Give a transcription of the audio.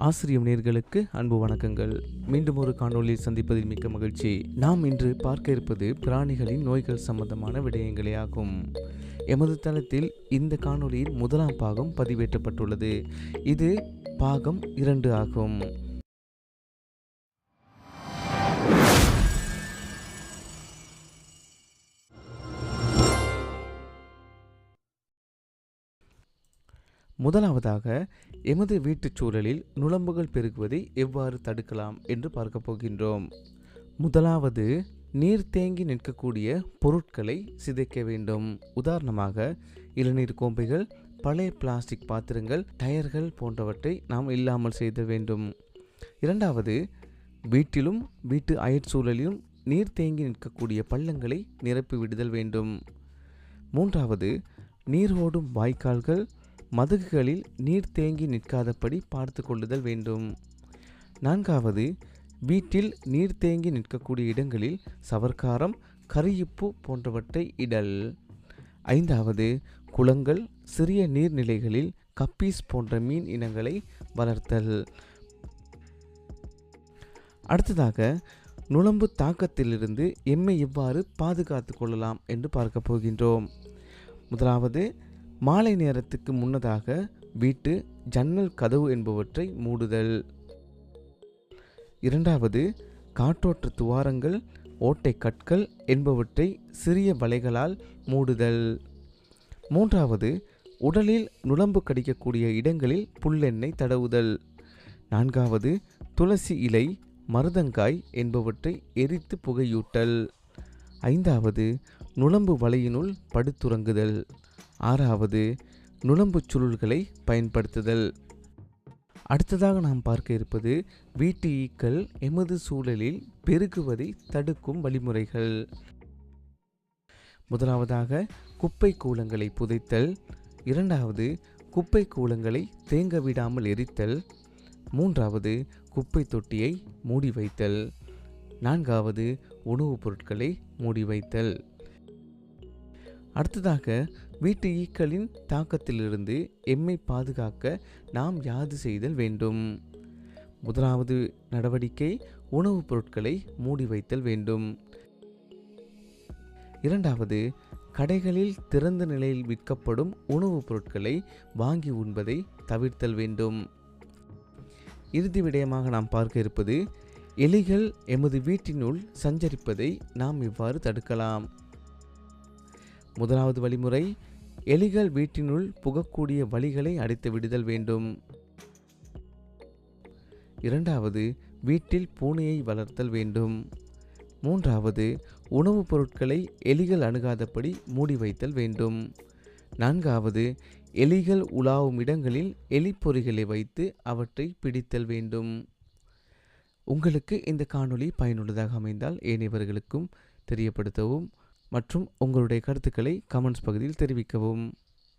ஆசிரியம் நேர்களுக்கு அன்பு வணக்கங்கள். மீண்டும் ஒரு காணொளியில் சந்திப்பதில் மிக்க மகிழ்ச்சி. நாம் இன்று பார்க்க இருப்பது பிராணிகளின் நோய்கள் சம்பந்தமான விடயங்களே ஆகும். எமது தளத்தில் இந்த காணொலியின் முதலாம் பாகம் பதிவேற்றப்பட்டுள்ளது. இது பாகம் இரண்டு ஆகும். முதலாவதாக எமது வீட்டுச் சூழலில் நுளம்புகள் பெருகுவதை எவ்வாறு தடுக்கலாம் என்று பார்க்க போகின்றோம். முதலாவது நீர் தேங்கி நிற்கக்கூடிய பொருட்களை சிதைக்க வேண்டும். உதாரணமாக இளநீர் கோம்பைகள் பழைய பிளாஸ்டிக் பாத்திரங்கள் டயர்கள் போன்றவற்றை நாம் இல்லாமல் செய்த வேண்டும். இரண்டாவது வீட்டிலும் வீட்டு அயற்சூழலிலும் நீர் தேங்கி நிற்கக்கூடிய பள்ளங்களை நிரப்பி விடுதல் வேண்டும். மூன்றாவது நீர் ஓடும் வாய்க்கால்கள் மதகுகளில் நீர் தேங்கி நிற்காதபடி பார்த்து கொள்ளுதல் வேண்டும். நான்காவது வீட்டில் நீர் தேங்கி நிற்கக்கூடிய இடங்களில் சவர்க்காரம் கரியுப்பு போன்றவற்றை இடல். ஐந்தாவது குளங்கள் சிறிய நீர்நிலைகளில் கப்பீஸ் போன்ற மீன் இனங்களை வளர்த்தல். அடுத்ததாக நுழம்பு தாக்கத்திலிருந்து எம்மை எவ்வாறு பாதுகாத்து கொள்ளலாம் என்று பார்க்க போகின்றோம். முதலாவது மாலை நேரத்துக்கு முன்னதாக வீட்டு ஜன்னல் கதவு என்பவற்றை மூடுதல். இரண்டாவது காற்றோட்ட துவாரங்கள் ஓட்டை கற்கள் என்பவற்றை சிறிய வலைகளால் மூடுதல். மூன்றாவது உடலில் நுழம்பு கடிக்கக்கூடிய இடங்களில் புல்லெண்ணெய் தடவுதல். நான்காவது துளசி இலை மருதங்காய் என்பவற்றை எரித்து புகையூட்டல். ஐந்தாவது நுழம்பு வலையினுள் படுத்துறங்குதல். ஆறாவது நுழம்புச் சுருள்களை பயன்படுத்துதல். அடுத்ததாக நாம் பார்க்க இருப்பது வீட்டு ஈக்கள் எமது சூழலில் பெருகுவதை தடுக்கும் வழிமுறைகள். முதலாவதாக குப்பை கூலங்களை புதைத்தல். இரண்டாவது குப்பை கூலங்களை தேங்க விடாமல் எரித்தல். மூன்றாவது குப்பை தொட்டியை மூடி வைத்தல். நான்காவது உணவுப் பொருட்களை மூடி வைத்தல். அடுத்ததாக வீட்டு ஈக்களின் தாக்கத்திலிருந்து எம்மை பாதுகாக்க நாம் யாது செய்தல் வேண்டும்? முதலாவது நடவடிக்கை உணவுப் பொருட்களை மூடி வைத்தல் வேண்டும். இரண்டாவது கடைகளில் திறந்த நிலையில் விற்கப்படும் உணவுப் பொருட்களை வாங்கி உண்பதை தவிர்த்தல் வேண்டும். இறுதி விடயமாக நாம் பார்க்க இருப்பது எலிகள் எமது வீட்டினுள் சஞ்சரிப்பதை நாம் இவ்வாறு தடுக்கலாம். முதலாவது வழிமுறை எலிகள் வீட்டினுள் புகக்கூடிய வழிகளை அடைத்து விடுதல் வேண்டும். இரண்டாவது வீட்டில் பூனையை வளர்த்தல் வேண்டும். மூன்றாவது உணவுப் பொருட்களை எலிகள் அணுகாதபடி மூடி வைத்தல் வேண்டும். நான்காவது எலிகள் உலாவும் இடங்களில் எலிப்பொறிகளை வைத்து அவற்றை பிடித்தல் வேண்டும். உங்களுக்கு இந்த காணொளி பயனுள்ளதாக அமைந்தால் ஏனையவர்களுக்கும் தெரியப்படுத்தவும் மற்றும் உங்களுடைய கருத்துக்களை கமெண்ட்ஸ் பகுதியில் தெரிவிக்கவும்.